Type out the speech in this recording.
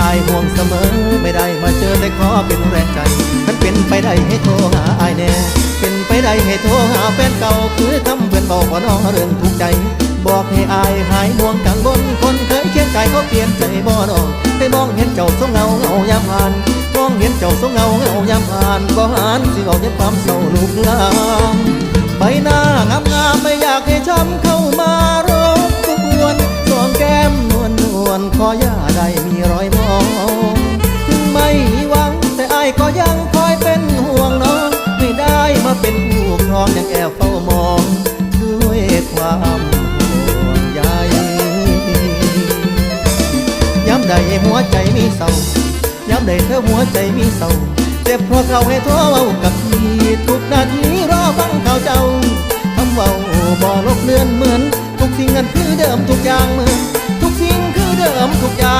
อายห่วงเสมอ ไม่ได้มาเจอแต่ขอเป็นแรงใจมันเป็นไปได้ให้โทรหาอายแน่ เป็นไปได้ให้โทรหาแฟนเก่าคือคำเพื่อนบอกว่าน้องเรื่องทุกใจ บอกให้อายหายห่วงกังวลคนเคยเคียงใจเขาเปลี่ยนใจบ่น้องไปมองเห็นเจ้าสงเงาเงายามผ่านมองเห็นเจ้าสงเงาเงายามผ่านบ่หานสิเอาเย็นความเศร้าลูกลางใบหน้างามงามไม่อยากให้ช้ำเข้ามารบกวนสวงแก้มนวลนวลขออย่าได้มีรอย ก็ยังคอยเป็นห่วงน้อง ไม่ได้มาเป็นผู้ครองยังแอบเฝ้ามองด้วยความห่วงใยย้ำใดหัวใจมีเศร้าย้ำใดเธอหัวใจมีเศร้าเจ็บเพราะเขาให้โทรเว้ากับพี่ทุกนาทีรอฟังข่าวเจ้าคำเว้าบ่ลบเลือนเหมือน ทุกสิ่งนั้นคือเดิมทุกอย่างเหมือน